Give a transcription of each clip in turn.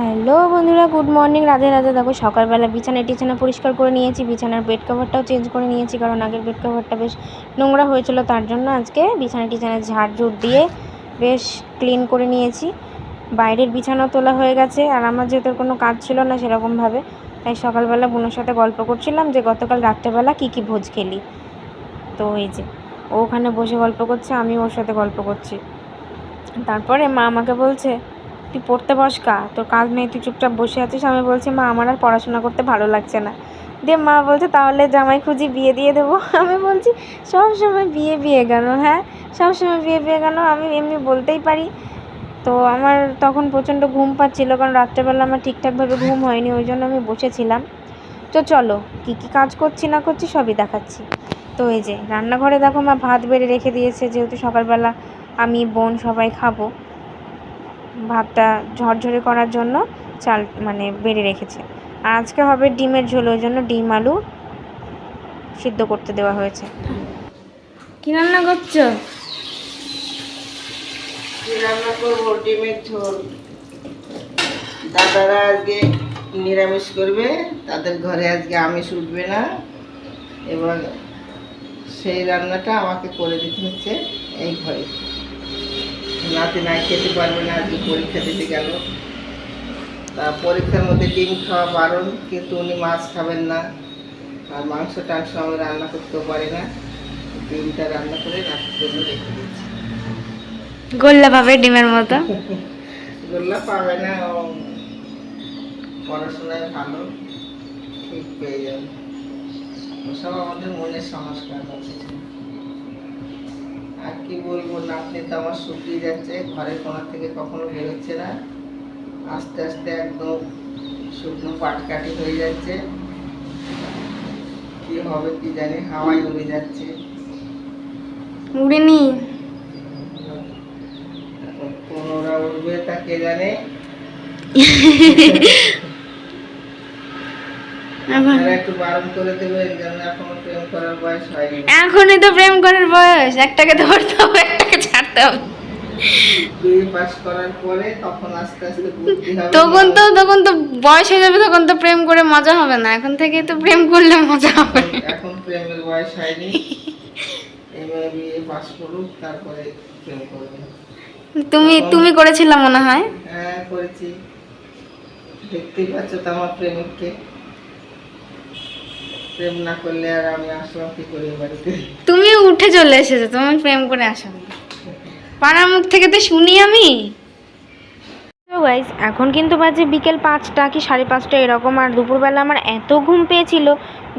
Hello বন্ধুরা, good morning. Radhe Radhe. দেখো, সকালবেলা বিছানা টিছানা পরিষ্কার করে নিয়েছি। বিছানার বেড কভারটাও চেঞ্জ করে নিয়েছি, কারণ আগের বেড কভারটা বেশ নোংরা হয়েছিল, তার জন্য আজকে বিছানা টিছানা ঝাড় ঝুড় দিয়ে বেশ ক্লিন করে নিয়েছি। বাইরের বিছানা তোলা হয়ে গেছে, আর আমার যেহেতু কোনো কাজ ছিল না সেরকমভাবে, তাই সকালবেলা বোনের সাথে গল্প করছিলাম যে, গতকাল রাত্রেবেলা কী কী ভোজ খেলি। তো এই যে, ও ওখানে বসে গল্প করছে আমি ওর সাথে গল্প করছি। তারপরে মা আমাকে বলছে তুই পড়তে বস কা তোর কাজ নেই, তুই চুপচাপ বসে আছিস। আমি বলছি, মা, আমার আর পড়াশোনা করতে ভালো লাগছে না। দিয়ে মা বলছে, তাহলে জামাই খুঁজি বিয়ে দিয়ে দেবো। আমি বলছি সব সময় বিয়ে বিয়ে কেন হ্যাঁ? সব সময় বিয়ে বিয়ে কেন? আমি এমনি বলতেই পারি। তো আমার তখন প্রচণ্ড ঘুম পাচ্ছিলো, কারণ রাত্রেবেলা আমার ঠিকঠাকভাবে ঘুম হয়নি, ওই জন্য আমি বসেছিলাম। তো চলো, কী কী কাজ করছি না করছি সবই দেখাচ্ছি। তো এই যে, রান্নাঘরে দেখো মা ভাত বেড়ে রেখে দিয়েছে, যেহেতু সকালবেলা আমি, বোন সবাই খাব। ভাতটা ঝরঝরে করার জন্য চাল মানে বেড়ে রেখেছে। আর আজকে হবে ডিমের ঝোল ওই জন্য ডিম আলু সিদ্ধ করতে দেওয়া হয়েছে। কি রান্না করছ? কি রান্না করব? ডিমের ঝোল। দাদারা আজকে নিরামিষ করবে তাদের ঘরে আজকে আমিষ উঠবে না। এবং সেই রান্নাটা আমাকে করে দিতে হচ্ছে এই ঘরে। নাতি নাই খেতে পারবে না আজকে পরীক্ষা দিতে গেল। তা পরীক্ষার মধ্যে ডিম খাওয়া বারণ কিন্তু উনি মাছ খাবেন না। আর মাংস টাংস আমি রান্না করতেও পারি না। ডিমটা রান্না করে রাতের জন্য রেখে দিচ্ছি গোল্লা ভাবে ডিমের মতো? গোল্লা পাবে না পড়াশোনায় ভালো ঠিক পেয়ে যাবে। ওসব আমাদের মনের সংস্কার আর কি বলব নাতনি তো আমার শুকিয়ে যাচ্ছে ঘরের কোনা থেকে কখনো বেরোচ্ছে না। আস্তে আস্তে একদম শুকনো পাটকাঠি হয়ে যাচ্ছে। কি হবে কি জানি হাওয়ায় উড়ে যাচ্ছে। উড়েনি? কোনোরা উঠবে তা কে জানে আপনারা একটু বারণ করে দেবেন যেন এখনও প্রেম করার বয়স হয়নি এখনই তো প্রেম করার বয়স একটাকে ধরতে হবে একটাকে ছাড়তে হবে। তখন তো তখন তো বয়স হয়ে যাবে তখন তো প্রেম করে মজা হবে না। এখন থেকে তো প্রেম করলে মজা হবে। এখন প্রেমের বয়স হয়নি। পাস করুক তারপরে প্রেম করবে। তুমি তুমি করেছিলে মনে হয়? হ্যাঁ করেছি। দেখতেই পাচ্ছ তো আমার প্রেমিককে। প্রেম না করলে আর আমি আসলাম কি করে বাড়িতে? তুমি উঠে চলে এসেছ তুমি প্রেম করে আসো পাড়ার মুখ থেকে তো শুনি আমি। গাইস এখন কিন্তু বাজে বিকেল পাঁচটা কি সাড়ে পাঁচটা এরকম আর দুপুরবেলা আমার এত ঘুম পেয়েছিল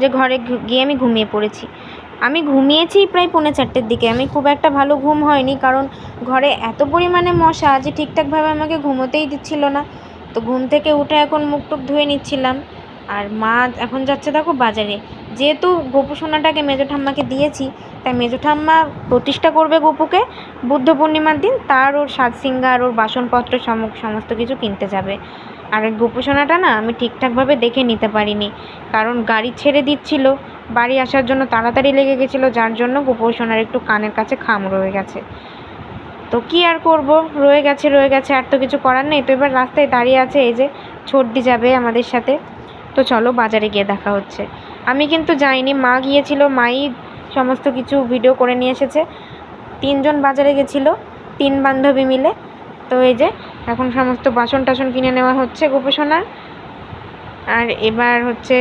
যে ঘরে গিয়ে আমি ঘুমিয়ে পড়েছি। আমি ঘুমিয়েছি প্রায় পৌনে চারটের দিকে। আমি খুব একটা ভালো ঘুম হয়নি কারণ ঘরে এত পরিমাণে মশা যে ঠিকঠাকভাবে আমাকে ঘুমোতেই দিচ্ছিল না। তো ঘুম থেকে উঠে এখন মুখ টুক ধুয়ে নিচ্ছিলাম। আর মা এখন যাচ্ছে দেখো বাজারে। যেহেতু গোপু সোনাটাকে মেজো ঠাম্মাকে দিয়েছি, তাই মেজো ঠাম্মা প্রতিষ্ঠা করবে গোপুকে বুদ্ধ পূর্ণিমার দিন, তার ওর সাজ সিঙ্গার, ওর বাসনপত্র সম- সমস্ত কিছু কিনতে যাবে। আর গোপু সোনাটা না আমি ঠিকঠাকভাবে দেখে নিতে পারিনি, কারণ গাড়ি ছেড়ে দিচ্ছিল, বাড়ি আসার জন্য তাড়াতাড়ি লেগে গেছিল, যার জন্য গোপু সোনার একটু কানের কাছে খাম রয়ে গেছে। তো কি আর করব? রয়ে গেছে রয়ে গেছে, আর তো কিছু করার নেই। তো এবার রাস্তায় দাঁড়িয়ে আছে এই যে ছোটদি যাবে আমাদের সাথে। তো চলো বাজারে গিয়ে দেখা হচ্ছে। আমি কিন্তু যাইনি, মা গিয়েছিল, মাই সমস্ত কিছু ভিডিও করে নিয়ে এসেছে। তিনজন বাজারে গেছিল, তিন বান্ধবী মিলে। তো এই যে, এখন সমস্ত বাসন টাসন কিনে নেওয়া হচ্ছে গোপোষণার আর এবার হচ্ছে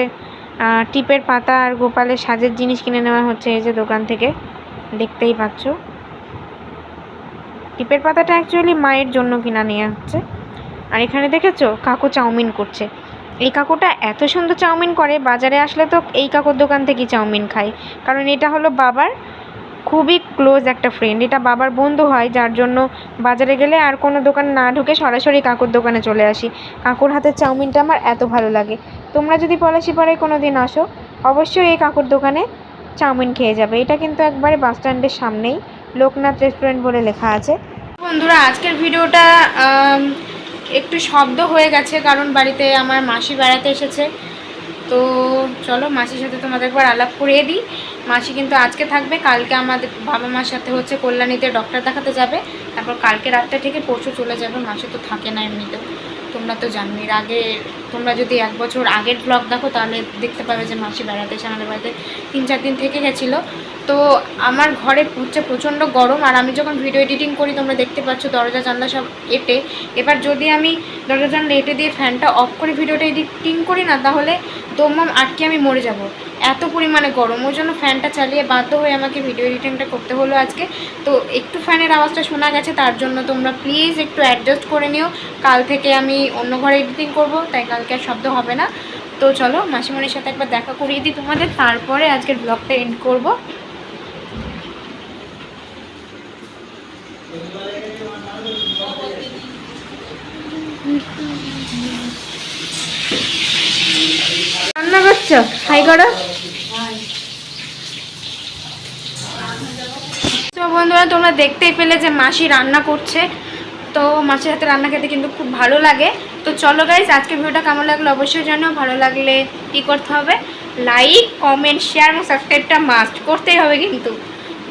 টিপের পাতা আর গোপালের সাজের জিনিস কিনে নেওয়া হচ্ছে এই যে দোকান থেকে। দেখতেই পাচ্ছ। টিপের পাতাটা অ্যাকচুয়ালি মায়ের জন্য কিনা নেওয়া হচ্ছে আর এখানে দেখেছ? কাকু চাউমিন করছে। এই কাকুটা এত সুন্দর চাউমিন করে, বাজারে আসলে তো এই কাকুর দোকান থেকেই চাউমিন খাই কারণ এটা হলো বাবার খুবই ক্লোজ একটা ফ্রেন্ড এটা বাবার বন্ধু হয়, যার জন্য বাজারে গেলে আর কোনো দোকান না ঢুকে সরাসরি কাকুর দোকানে চলে আসি। কাকুর হাতের চাউমিনটা আমার এত ভালো লাগে। তোমরা যদি পলাশি পলাশিপাড়ায় কোনো দিন আসো, অবশ্যই এই কাকুর দোকানে চাউমিন খেয়ে যাবে। এটা কিন্তু একবারে বাস স্ট্যান্ডের সামনেই লোকনাথ রেস্টুরেন্ট বলে লেখা আছে। বন্ধুরা, আজকের ভিডিওটা একটু শব্দ হয়ে গেছে কারণ বাড়িতে আমার মাসি বেড়াতে এসেছে। তো চলো মাসির সাথে তোমাদের একবার আলাপ করিয়ে দিই। মাসি কিন্তু আজকে থাকবে, কালকে আমাদের বাবা মার সাথে হচ্ছে কল্যাণীতে ডক্টর দেখাতে যাবে। তারপর কালকে রাতটা থেকে পরশু চলে যাবে, মাসি তো থাকে না এমনিতেও তোমরা তো জানো আগে তোমরা যদি এক বছর আগের ব্লগ দেখো, তাহলে দেখতে পাবে যে মাসি বেড়াতে এসে আমাদের বাড়িতে তিন চার দিন থেকে গেছিল। তো আমার ঘরে হচ্ছে প্রচণ্ড গরম, আর আমি যখন ভিডিও এডিটিং করি, তোমরা দেখতে পাচ্ছ দরজা জানলা সব এটে। এবার যদি আমি দরজা জানলা এটে দিয়ে ফ্যানটা অফ করে ভিডিওটা এডিটিং করি না, তাহলে দমাম আটকে আমি মরে যাব। এত পরিমাণে গরম, ওই জন্য ফ্যানটা চালিয়ে বাধ্য হয়ে আমাকে ভিডিও এডিটিংটা করতে হলো আজকে। তো একটু ফ্যানের আওয়াজটা শোনা গেছে, তার জন্য তোমরা প্লিজ একটু অ্যাডজাস্ট করে নিও। কাল থেকে আমি অন্য ঘরে এডিটিং করব, তাই কালকে আর শব্দ হবে না। তো চলো, মাসিমণির সাথে একবার দেখা করিয়ে দিই তোমাদের, তারপরে আজকের ব্লগটা এন্ড করব। রান্না করছ? হাই তো বন্ধুরা, তোমরা দেখতেই পেলে যে মাসি রান্না করছে। তো মাছের হাতে রান্না খেতে কিন্তু খুব ভালো লাগে। তো চলো গাইজ আজকে ভিডিওটা কেমন লাগল অবশ্যই জানো ভালো লাগলে কী করতে হবে? লাইক কমেন্ট শেয়ার এবং সাবস্ক্রাইবটা মাস্ট করতেই হবে কিন্তু।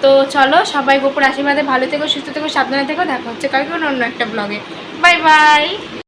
তো চলো, সবাই গোপুর আশীর্বাদে ভালো থেকো, সুস্থ থেকো, সাবধানে থেকো। দেখা হচ্ছে কালকে অন্য একটা ব্লগে বাই বাই